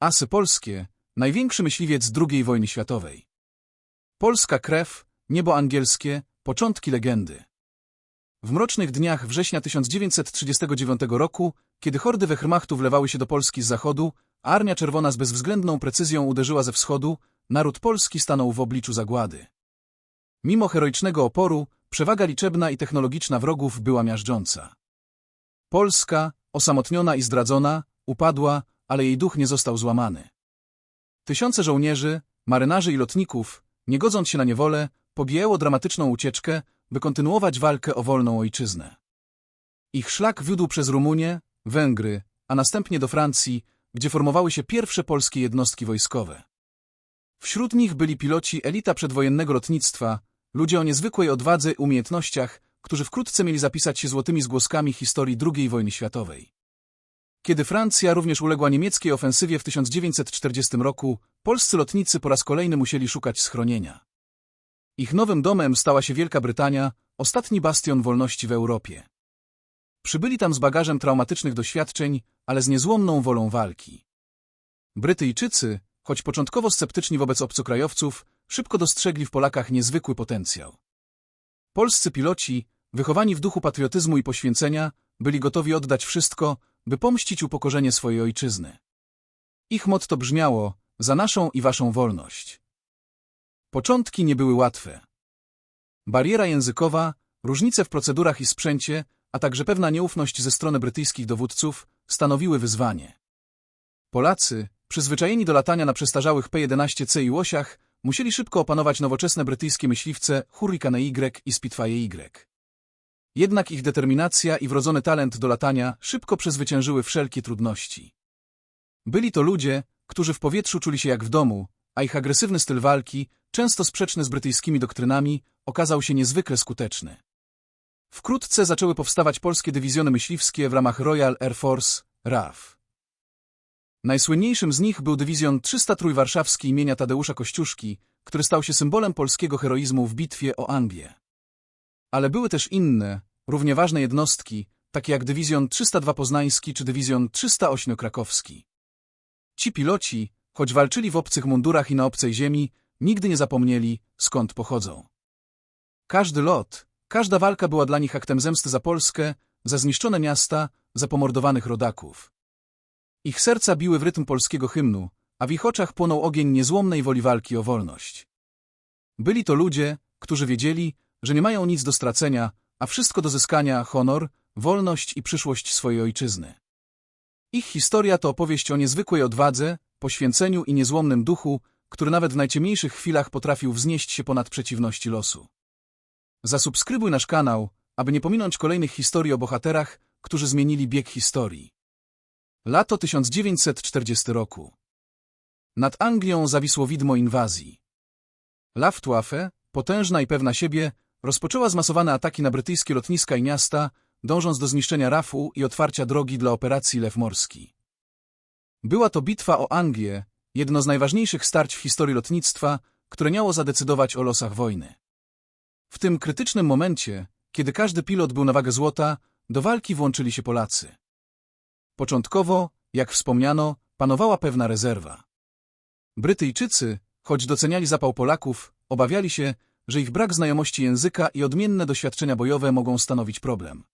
Asy polskie, największy myśliwiec II wojny światowej. Polska krew, niebo angielskie, początki legendy. W mrocznych dniach września 1939 roku, kiedy hordy Wehrmachtu wlewały się do Polski z zachodu, a Armia Czerwona z bezwzględną precyzją uderzyła ze wschodu, naród polski stanął w obliczu zagłady. Mimo heroicznego oporu, przewaga liczebna i technologiczna wrogów była miażdżąca. Polska, osamotniona i zdradzona, upadła, ale jej duch nie został złamany. Tysiące żołnierzy, marynarzy i lotników, nie godząc się na niewolę, podjęło dramatyczną ucieczkę, by kontynuować walkę o wolną ojczyznę. Ich szlak wiódł przez Rumunię, Węgry, a następnie do Francji, gdzie formowały się pierwsze polskie jednostki wojskowe. Wśród nich byli piloci elita przedwojennego lotnictwa, ludzie o niezwykłej odwadze i umiejętnościach, którzy wkrótce mieli zapisać się złotymi zgłoskami historii II wojny światowej. Kiedy Francja również uległa niemieckiej ofensywie w 1940 roku, polscy lotnicy po raz kolejny musieli szukać schronienia. Ich nowym domem stała się Wielka Brytania, ostatni bastion wolności w Europie. Przybyli tam z bagażem traumatycznych doświadczeń, ale z niezłomną wolą walki. Brytyjczycy, choć początkowo sceptyczni wobec obcokrajowców, szybko dostrzegli w Polakach niezwykły potencjał. Polscy piloci, wychowani w duchu patriotyzmu i poświęcenia, byli gotowi oddać wszystko, by pomścić upokorzenie swojej ojczyzny. Ich motto brzmiało, za naszą i waszą wolność. Początki nie były łatwe. Bariera językowa, różnice w procedurach i sprzęcie, a także pewna nieufność ze strony brytyjskich dowódców stanowiły wyzwanie. Polacy, przyzwyczajeni do latania na przestarzałych P-11C i łosiach, musieli szybko opanować nowoczesne brytyjskie myśliwce Hurricane Y i Spitfire Y. Jednak ich determinacja i wrodzony talent do latania szybko przezwyciężyły wszelkie trudności. Byli to ludzie, którzy w powietrzu czuli się jak w domu, a ich agresywny styl walki, często sprzeczny z brytyjskimi doktrynami, okazał się niezwykle skuteczny. Wkrótce zaczęły powstawać polskie dywizjony myśliwskie w ramach Royal Air Force, RAF. Najsłynniejszym z nich był dywizjon 303 warszawski imienia Tadeusza Kościuszki, który stał się symbolem polskiego heroizmu w bitwie o Anglię. Ale były też inne, równie ważne jednostki, takie jak dywizjon 302 poznański czy dywizjon 308 krakowski. Ci piloci, choć walczyli w obcych mundurach i na obcej ziemi, nigdy nie zapomnieli, skąd pochodzą. Każdy lot, każda walka była dla nich aktem zemsty za Polskę, za zniszczone miasta, za pomordowanych rodaków. Ich serca biły w rytm polskiego hymnu, a w ich oczach płonął ogień niezłomnej woli walki o wolność. Byli to ludzie, którzy wiedzieli, że nie mają nic do stracenia, a wszystko do zyskania honor, wolność i przyszłość swojej ojczyzny. Ich historia to opowieść o niezwykłej odwadze, poświęceniu i niezłomnym duchu, który nawet w najciemniejszych chwilach potrafił wznieść się ponad przeciwności losu. Zasubskrybuj nasz kanał, aby nie pominąć kolejnych historii o bohaterach, którzy zmienili bieg historii. Lato 1940 roku. Nad Anglią zawisło widmo inwazji. Luftwaffe, potężna i pewna siebie, rozpoczęła zmasowane ataki na brytyjskie lotniska i miasta, dążąc do zniszczenia RAF-u i otwarcia drogi dla operacji Lew Morski. Była to bitwa o Anglię, jedno z najważniejszych starć w historii lotnictwa, które miało zadecydować o losach wojny. W tym krytycznym momencie, kiedy każdy pilot był na wagę złota, do walki włączyli się Polacy. Początkowo, jak wspomniano, panowała pewna rezerwa. Brytyjczycy, choć doceniali zapał Polaków, obawiali się, że ich brak znajomości języka i odmienne doświadczenia bojowe mogą stanowić problem.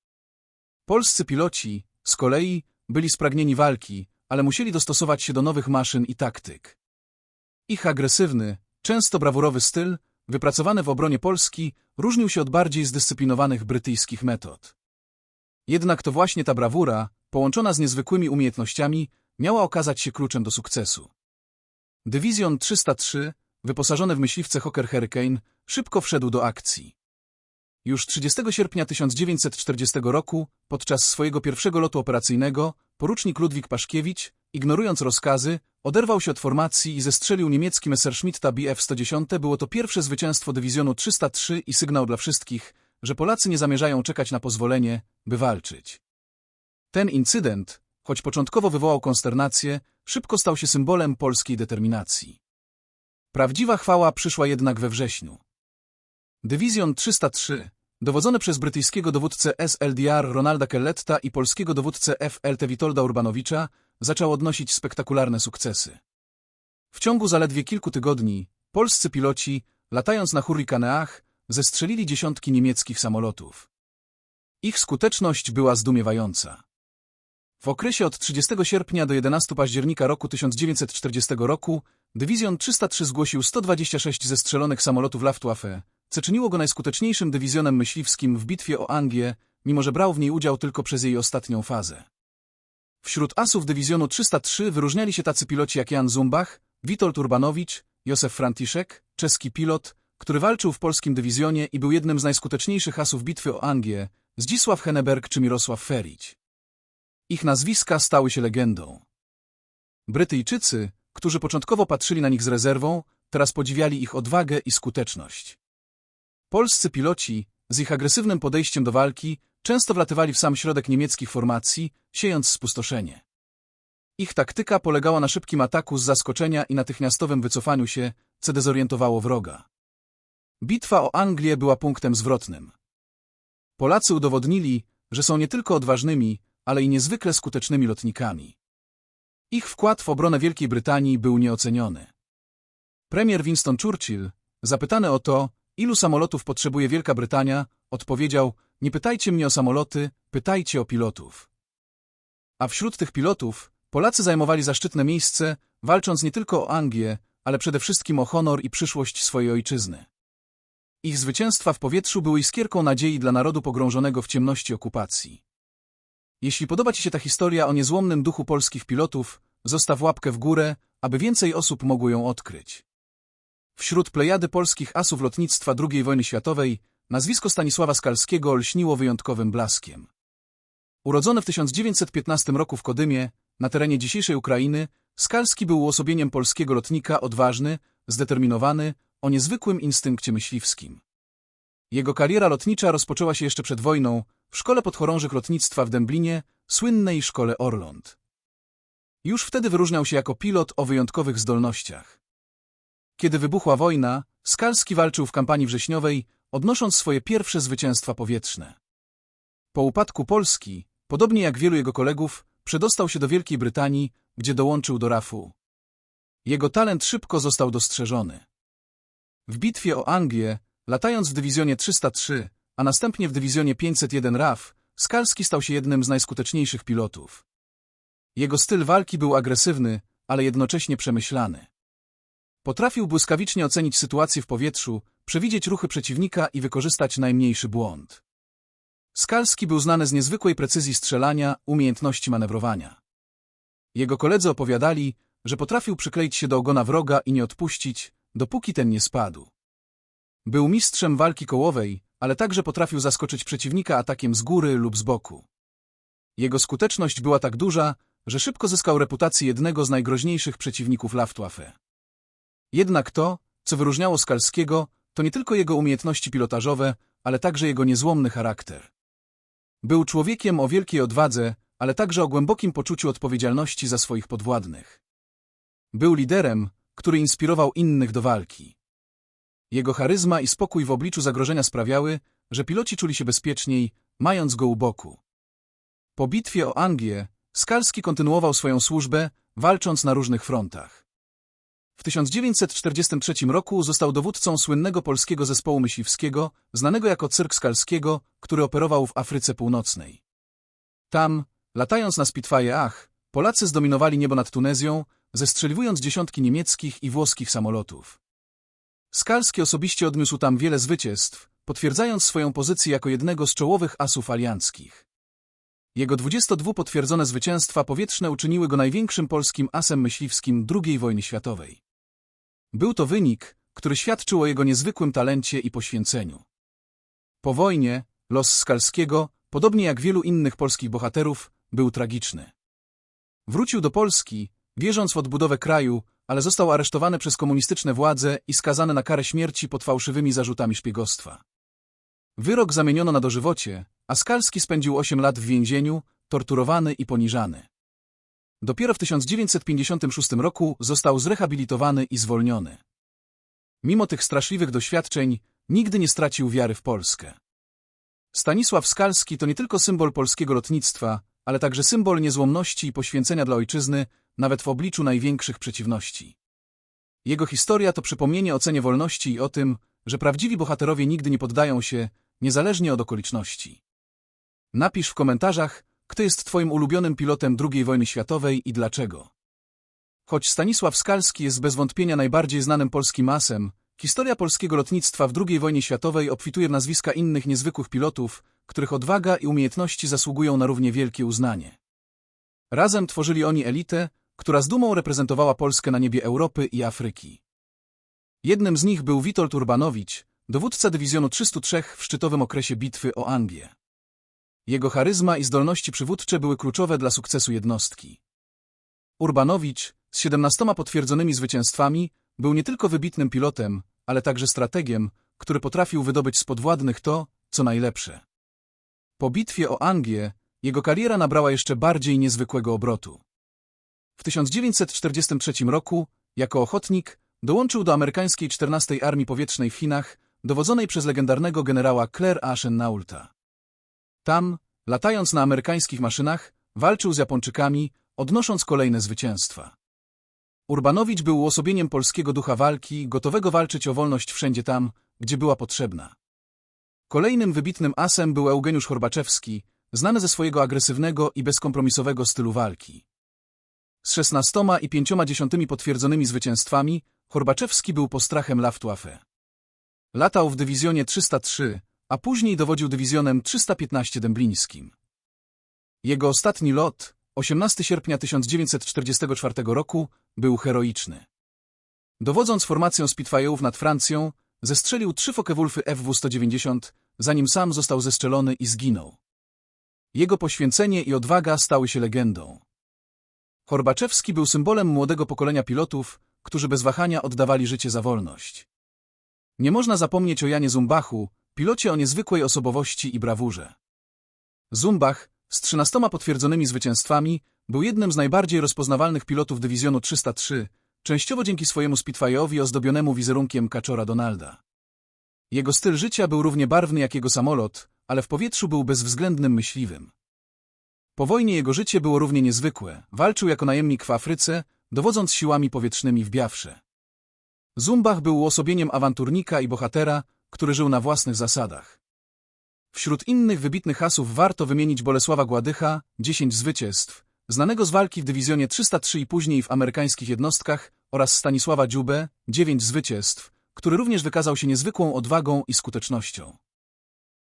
Polscy piloci, z kolei, byli spragnieni walki, ale musieli dostosować się do nowych maszyn i taktyk. Ich agresywny, często brawurowy styl, wypracowany w obronie Polski, różnił się od bardziej zdyscyplinowanych brytyjskich metod. Jednak to właśnie ta brawura, połączona z niezwykłymi umiejętnościami, miała okazać się kluczem do sukcesu. Dywizjon 303, wyposażony w myśliwce Hawker Hurricane, szybko wszedł do akcji. Już 30 sierpnia 1940 roku, podczas swojego pierwszego lotu operacyjnego, porucznik Ludwik Paszkiewicz, ignorując rozkazy, oderwał się od formacji i zestrzelił niemiecki Messerschmitta Bf-110. Było to pierwsze zwycięstwo dywizjonu 303 i sygnał dla wszystkich, że Polacy nie zamierzają czekać na pozwolenie, by walczyć. Ten incydent, choć początkowo wywołał konsternację, szybko stał się symbolem polskiej determinacji. Prawdziwa chwała przyszła jednak we wrześniu. Dywizjon 303, dowodzony przez brytyjskiego dowódcę SLDR Ronalda Kelletta i polskiego dowódcę FLT Witolda Urbanowicza, zaczął odnosić spektakularne sukcesy. W ciągu zaledwie kilku tygodni polscy piloci, latając na hurrikaneach, zestrzelili dziesiątki niemieckich samolotów. Ich skuteczność była zdumiewająca. W okresie od 30 sierpnia do 11 października roku 1940 roku dywizjon 303 zgłosił 126 zestrzelonych samolotów Luftwaffe, co czyniło go najskuteczniejszym dywizjonem myśliwskim w bitwie o Anglię, mimo że brał w niej udział tylko przez jej ostatnią fazę. Wśród asów dywizjonu 303 wyróżniali się tacy piloci jak Jan Zumbach, Witold Urbanowicz, Józef Franciszek, czeski pilot, który walczył w polskim dywizjonie i był jednym z najskuteczniejszych asów bitwy o Angię, Zdzisław Henneberg czy Mirosław Ferić. Ich nazwiska stały się legendą. Brytyjczycy, którzy początkowo patrzyli na nich z rezerwą, teraz podziwiali ich odwagę i skuteczność. Polscy piloci, z ich agresywnym podejściem do walki, często wlatywali w sam środek niemieckich formacji, siejąc spustoszenie. Ich taktyka polegała na szybkim ataku z zaskoczenia i natychmiastowym wycofaniu się, co dezorientowało wroga. Bitwa o Anglię była punktem zwrotnym. Polacy udowodnili, że są nie tylko odważnymi, ale i niezwykle skutecznymi lotnikami. Ich wkład w obronę Wielkiej Brytanii był nieoceniony. Premier Winston Churchill, zapytany o to, ilu samolotów potrzebuje Wielka Brytania, odpowiedział, nie pytajcie mnie o samoloty, pytajcie o pilotów. A wśród tych pilotów Polacy zajmowali zaszczytne miejsce, walcząc nie tylko o Anglię, ale przede wszystkim o honor i przyszłość swojej ojczyzny. Ich zwycięstwa w powietrzu były iskierką nadziei dla narodu pogrążonego w ciemności okupacji. Jeśli podoba Ci się ta historia o niezłomnym duchu polskich pilotów, zostaw łapkę w górę, aby więcej osób mogło ją odkryć. Wśród plejady polskich asów lotnictwa II wojny światowej nazwisko Stanisława Skalskiego olśniło wyjątkowym blaskiem. Urodzony w 1915 roku w Kodymie, na terenie dzisiejszej Ukrainy, Skalski był uosobieniem polskiego lotnika odważny, zdeterminowany, o niezwykłym instynkcie myśliwskim. Jego kariera lotnicza rozpoczęła się jeszcze przed wojną w Szkole Podchorążych Lotnictwa w Dęblinie, słynnej Szkole Orląt. Już wtedy wyróżniał się jako pilot o wyjątkowych zdolnościach. Kiedy wybuchła wojna, Skalski walczył w kampanii wrześniowej, odnosząc swoje pierwsze zwycięstwa powietrzne. Po upadku Polski, podobnie jak wielu jego kolegów, przedostał się do Wielkiej Brytanii, gdzie dołączył do RAF-u. Jego talent szybko został dostrzeżony. W bitwie o Anglię, latając w dywizjonie 303, a następnie w dywizjonie 501 RAF, Skalski stał się jednym z najskuteczniejszych pilotów. Jego styl walki był agresywny, ale jednocześnie przemyślany. Potrafił błyskawicznie ocenić sytuację w powietrzu, przewidzieć ruchy przeciwnika i wykorzystać najmniejszy błąd. Skalski był znany z niezwykłej precyzji strzelania, umiejętności manewrowania. Jego koledzy opowiadali, że potrafił przykleić się do ogona wroga i nie odpuścić, dopóki ten nie spadł. Był mistrzem walki kołowej, ale także potrafił zaskoczyć przeciwnika atakiem z góry lub z boku. Jego skuteczność była tak duża, że szybko zyskał reputację jednego z najgroźniejszych przeciwników Luftwaffe. Jednak to, co wyróżniało Skalskiego, to nie tylko jego umiejętności pilotażowe, ale także jego niezłomny charakter. Był człowiekiem o wielkiej odwadze, ale także o głębokim poczuciu odpowiedzialności za swoich podwładnych. Był liderem, który inspirował innych do walki. Jego charyzma i spokój w obliczu zagrożenia sprawiały, że piloci czuli się bezpieczniej, mając go u boku. Po bitwie o Anglię, Skalski kontynuował swoją służbę, walcząc na różnych frontach. W 1943 roku został dowódcą słynnego polskiego zespołu myśliwskiego, znanego jako Cyrk Skalskiego, który operował w Afryce Północnej. Tam, latając na Spitfire'ach, Polacy zdominowali niebo nad Tunezją, zestrzeliwując dziesiątki niemieckich i włoskich samolotów. Skalski osobiście odniósł tam wiele zwycięstw, potwierdzając swoją pozycję jako jednego z czołowych asów alianckich. Jego 22 potwierdzone zwycięstwa powietrzne uczyniły go największym polskim asem myśliwskim II wojny światowej. Był to wynik, który świadczył o jego niezwykłym talencie i poświęceniu. Po wojnie los Skalskiego, podobnie jak wielu innych polskich bohaterów, był tragiczny. Wrócił do Polski, wierząc w odbudowę kraju, ale został aresztowany przez komunistyczne władze i skazany na karę śmierci pod fałszywymi zarzutami szpiegostwa. Wyrok zamieniono na dożywocie, a Skalski spędził 8 lat w więzieniu, torturowany i poniżany. Dopiero w 1956 roku został zrehabilitowany i zwolniony. Mimo tych straszliwych doświadczeń, nigdy nie stracił wiary w Polskę. Stanisław Skalski to nie tylko symbol polskiego lotnictwa, ale także symbol niezłomności i poświęcenia dla ojczyzny, nawet w obliczu największych przeciwności. Jego historia to przypomnienie o cenie wolności i o tym, że prawdziwi bohaterowie nigdy nie poddają się, niezależnie od okoliczności. Napisz w komentarzach, kto jest Twoim ulubionym pilotem II wojny światowej i dlaczego. Choć Stanisław Skalski jest bez wątpienia najbardziej znanym polskim asem, historia polskiego lotnictwa w II wojnie światowej obfituje w nazwiska innych niezwykłych pilotów, których odwaga i umiejętności zasługują na równie wielkie uznanie. Razem tworzyli oni elitę, która z dumą reprezentowała Polskę na niebie Europy i Afryki. Jednym z nich był Witold Urbanowicz, dowódca dywizjonu 303 w szczytowym okresie bitwy o Anglię. Jego charyzma i zdolności przywódcze były kluczowe dla sukcesu jednostki. Urbanowicz, z 17 potwierdzonymi zwycięstwami, był nie tylko wybitnym pilotem, ale także strategiem, który potrafił wydobyć z podwładnych to, co najlepsze. Po bitwie o Anglię jego kariera nabrała jeszcze bardziej niezwykłego obrotu. W 1943 roku, jako ochotnik, dołączył do amerykańskiej 14 Armii Powietrznej w Chinach, dowodzonej przez legendarnego generała Claire Ashen-Naulta. Tam, latając na amerykańskich maszynach, walczył z Japończykami, odnosząc kolejne zwycięstwa. Urbanowicz był uosobieniem polskiego ducha walki, gotowego walczyć o wolność wszędzie tam, gdzie była potrzebna. Kolejnym wybitnym asem był Eugeniusz Horbaczewski, znany ze swojego agresywnego i bezkompromisowego stylu walki. Z 16 i 50 potwierdzonymi zwycięstwami Horbaczewski był postrachem Luftwaffe. Latał w dywizjonie 303, a później dowodził dywizjonem 315 dęblińskim. Jego ostatni lot, 18 sierpnia 1944 roku, był heroiczny. Dowodząc formacją Spitfire'ów nad Francją, zestrzelił trzy Focke-Wulfy FW-190, zanim sam został zestrzelony i zginął. Jego poświęcenie i odwaga stały się legendą. Horbaczewski był symbolem młodego pokolenia pilotów, którzy bez wahania oddawali życie za wolność. Nie można zapomnieć o Janie Zumbachu, pilocie o niezwykłej osobowości i brawurze. Zumbach, z trzynastoma potwierdzonymi zwycięstwami, był jednym z najbardziej rozpoznawalnych pilotów dywizjonu 303, częściowo dzięki swojemu Spitfire'owi ozdobionemu wizerunkiem kaczora Donalda. Jego styl życia był równie barwny jak jego samolot, ale w powietrzu był bezwzględnym myśliwym. Po wojnie jego życie było równie niezwykłe. Walczył jako najemnik w Afryce, dowodząc siłami powietrznymi w Biafrze. Zumbach był uosobieniem awanturnika i bohatera, który żył na własnych zasadach. Wśród innych wybitnych asów warto wymienić Bolesława Gładycha, 10 zwycięstw, znanego z walki w dywizjonie 303 i później w amerykańskich jednostkach oraz Stanisława Dziubę, 9 zwycięstw, który również wykazał się niezwykłą odwagą i skutecznością.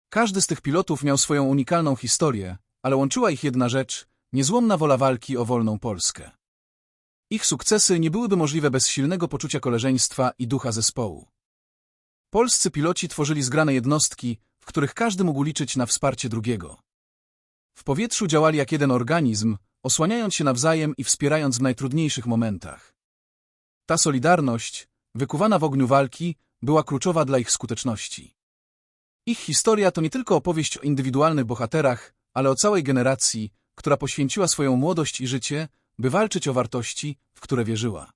Każdy z tych pilotów miał swoją unikalną historię, ale łączyła ich jedna rzecz – niezłomna wola walki o wolną Polskę. Ich sukcesy nie byłyby możliwe bez silnego poczucia koleżeństwa i ducha zespołu. Polscy piloci tworzyli zgrane jednostki, w których każdy mógł liczyć na wsparcie drugiego. W powietrzu działali jak jeden organizm, osłaniając się nawzajem i wspierając w najtrudniejszych momentach. Ta solidarność, wykuwana w ogniu walki, była kluczowa dla ich skuteczności. Ich historia to nie tylko opowieść o indywidualnych bohaterach, ale o całej generacji, która poświęciła swoją młodość i życie, by walczyć o wartości, w które wierzyła.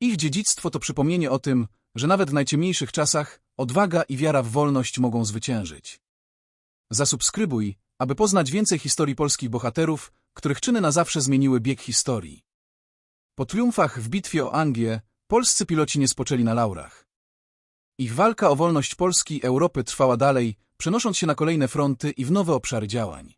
Ich dziedzictwo to przypomnienie o tym, że nawet w najciemniejszych czasach odwaga i wiara w wolność mogą zwyciężyć. Zasubskrybuj, aby poznać więcej historii polskich bohaterów, których czyny na zawsze zmieniły bieg historii. Po triumfach w bitwie o Anglię, polscy piloci nie spoczęli na laurach. Ich walka o wolność Polski i Europy trwała dalej, przenosząc się na kolejne fronty i w nowe obszary działań.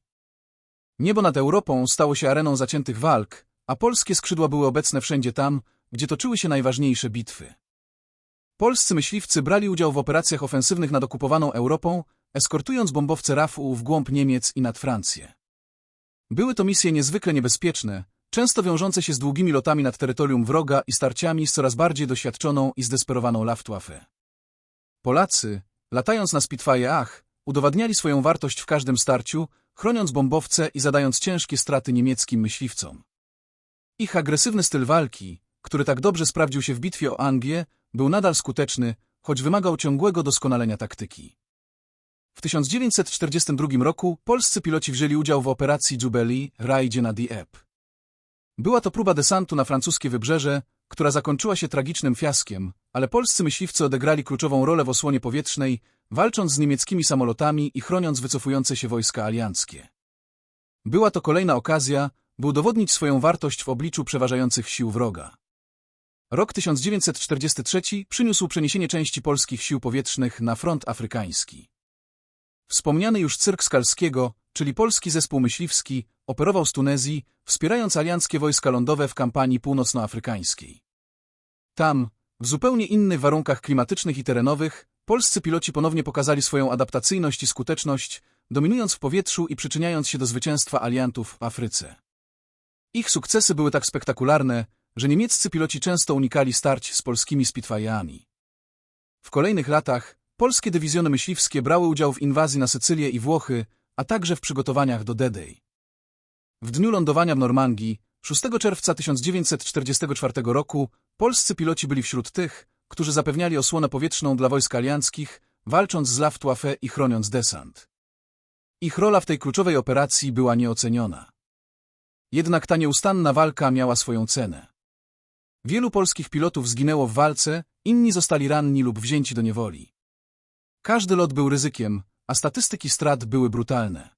Niebo nad Europą stało się areną zaciętych walk, a polskie skrzydła były obecne wszędzie tam, gdzie toczyły się najważniejsze bitwy. Polscy myśliwcy brali udział w operacjach ofensywnych nad okupowaną Europą, eskortując bombowce RAF-u w głąb Niemiec i nad Francję. Były to misje niezwykle niebezpieczne, często wiążące się z długimi lotami nad terytorium wroga i starciami z coraz bardziej doświadczoną i zdesperowaną Luftwaffe. Polacy, latając na Spitfire'ach, udowadniali swoją wartość w każdym starciu, chroniąc bombowce i zadając ciężkie straty niemieckim myśliwcom. Ich agresywny styl walki, który tak dobrze sprawdził się w bitwie o Anglię, był nadal skuteczny, choć wymagał ciągłego doskonalenia taktyki. W 1942 roku polscy piloci wzięli udział w operacji Jubilee, rajdzie na Dieppe. Była to próba desantu na francuskie wybrzeże, która zakończyła się tragicznym fiaskiem, ale polscy myśliwcy odegrali kluczową rolę w osłonie powietrznej, walcząc z niemieckimi samolotami i chroniąc wycofujące się wojska alianckie. Była to kolejna okazja, by udowodnić swoją wartość w obliczu przeważających sił wroga. Rok 1943 przyniósł przeniesienie części polskich sił powietrznych na front afrykański. Wspomniany już cyrk Skalskiego, czyli polski zespół myśliwski, operował z Tunezji, wspierając alianckie wojska lądowe w kampanii północnoafrykańskiej. Tam, w zupełnie innych warunkach klimatycznych i terenowych, polscy piloci ponownie pokazali swoją adaptacyjność i skuteczność, dominując w powietrzu i przyczyniając się do zwycięstwa aliantów w Afryce. Ich sukcesy były tak spektakularne, że niemieccy piloci często unikali starć z polskimi Spitfire'ami. W kolejnych latach polskie dywizjony myśliwskie brały udział w inwazji na Sycylię i Włochy, a także w przygotowaniach do D-Day. W dniu lądowania w Normandii, 6 czerwca 1944 roku, polscy piloci byli wśród tych, którzy zapewniali osłonę powietrzną dla wojsk alianckich, walcząc z Luftwaffe i chroniąc desant. Ich rola w tej kluczowej operacji była nieoceniona. Jednak ta nieustanna walka miała swoją cenę. Wielu polskich pilotów zginęło w walce, inni zostali ranni lub wzięci do niewoli. Każdy lot był ryzykiem, a statystyki strat były brutalne.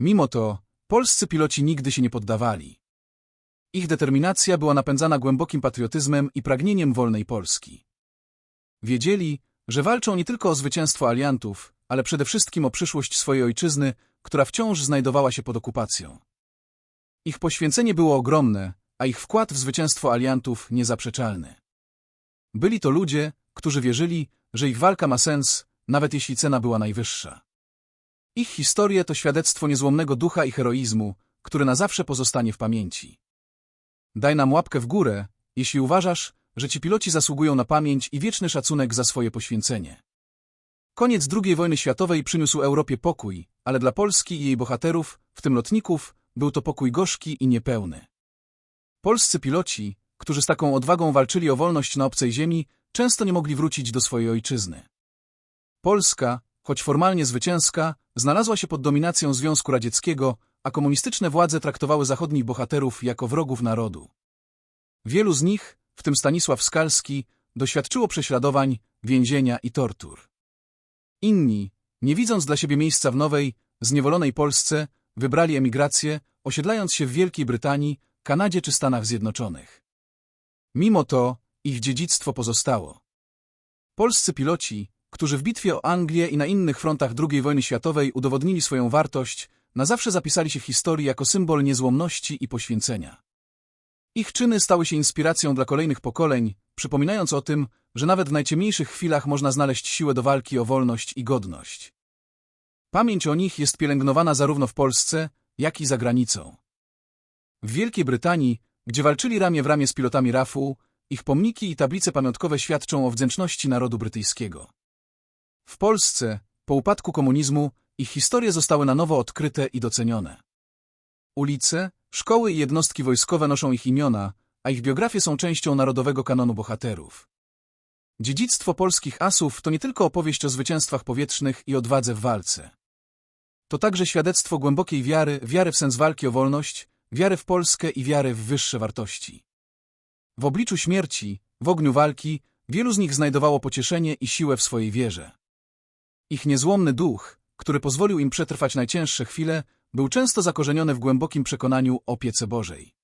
Mimo to, polscy piloci nigdy się nie poddawali. Ich determinacja była napędzana głębokim patriotyzmem i pragnieniem wolnej Polski. Wiedzieli, że walczą nie tylko o zwycięstwo aliantów, ale przede wszystkim o przyszłość swojej ojczyzny, która wciąż znajdowała się pod okupacją. Ich poświęcenie było ogromne, a ich wkład w zwycięstwo aliantów niezaprzeczalny. Byli to ludzie, którzy wierzyli, że ich walka ma sens, nawet jeśli cena była najwyższa. Ich historie to świadectwo niezłomnego ducha i heroizmu, który na zawsze pozostanie w pamięci. Daj nam łapkę w górę, jeśli uważasz, że ci piloci zasługują na pamięć i wieczny szacunek za swoje poświęcenie. Koniec II wojny światowej przyniósł Europie pokój, ale dla Polski i jej bohaterów, w tym lotników, był to pokój gorzki i niepełny. Polscy piloci, którzy z taką odwagą walczyli o wolność na obcej ziemi, często nie mogli wrócić do swojej ojczyzny. Polska, choć formalnie zwycięska, znalazła się pod dominacją Związku Radzieckiego, a komunistyczne władze traktowały zachodnich bohaterów jako wrogów narodu. Wielu z nich, w tym Stanisław Skalski, doświadczyło prześladowań, więzienia i tortur. Inni, nie widząc dla siebie miejsca w nowej, zniewolonej Polsce, wybrali emigrację, osiedlając się w Wielkiej Brytanii, Kanadzie czy Stanach Zjednoczonych. Mimo to, ich dziedzictwo pozostało. Polscy piloci, którzy w bitwie o Anglię i na innych frontach II wojny światowej udowodnili swoją wartość, na zawsze zapisali się w historii jako symbol niezłomności i poświęcenia. Ich czyny stały się inspiracją dla kolejnych pokoleń, przypominając o tym, że nawet w najciemniejszych chwilach można znaleźć siłę do walki o wolność i godność. Pamięć o nich jest pielęgnowana zarówno w Polsce, jak i za granicą. W Wielkiej Brytanii, gdzie walczyli ramię w ramię z pilotami RAF-u, ich pomniki i tablice pamiątkowe świadczą o wdzięczności narodu brytyjskiego. W Polsce, po upadku komunizmu, ich historie zostały na nowo odkryte i docenione. Ulice, szkoły i jednostki wojskowe noszą ich imiona, a ich biografie są częścią narodowego kanonu bohaterów. Dziedzictwo polskich asów to nie tylko opowieść o zwycięstwach powietrznych i odwadze w walce. To także świadectwo głębokiej wiary, wiary w sens walki o wolność, wiary w Polskę i wiary w wyższe wartości. W obliczu śmierci, w ogniu walki, wielu z nich znajdowało pocieszenie i siłę w swojej wierze. Ich niezłomny duch, który pozwolił im przetrwać najcięższe chwile, był często zakorzeniony w głębokim przekonaniu o piece Bożej.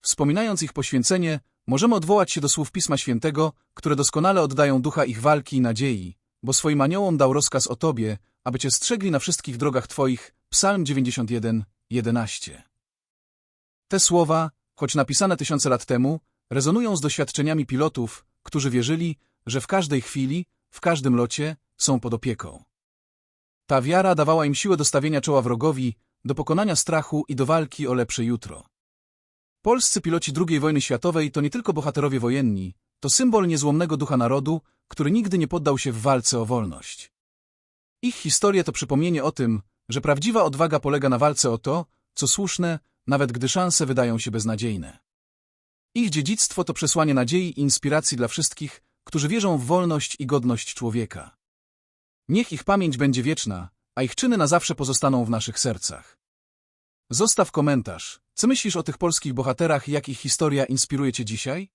Wspominając ich poświęcenie, możemy odwołać się do słów Pisma Świętego, które doskonale oddają ducha ich walki i nadziei, bo swoim aniołom dał rozkaz o Tobie, aby Cię strzegli na wszystkich drogach Twoich. Psalm 91, 11. Te słowa, choć napisane tysiące lat temu, rezonują z doświadczeniami pilotów, którzy wierzyli, że w każdej chwili, w każdym locie są pod opieką. Ta wiara dawała im siłę do stawienia czoła wrogowi, do pokonania strachu i do walki o lepsze jutro. Polscy piloci II wojny światowej to nie tylko bohaterowie wojenni, to symbol niezłomnego ducha narodu, który nigdy nie poddał się w walce o wolność. Ich historie to przypomnienie o tym, że prawdziwa odwaga polega na walce o to, co słuszne, nawet gdy szanse wydają się beznadziejne. Ich dziedzictwo to przesłanie nadziei i inspiracji dla wszystkich, którzy wierzą w wolność i godność człowieka. Niech ich pamięć będzie wieczna, a ich czyny na zawsze pozostaną w naszych sercach. Zostaw komentarz. Co myślisz o tych polskich bohaterach i jak ich historia inspiruje cię dzisiaj?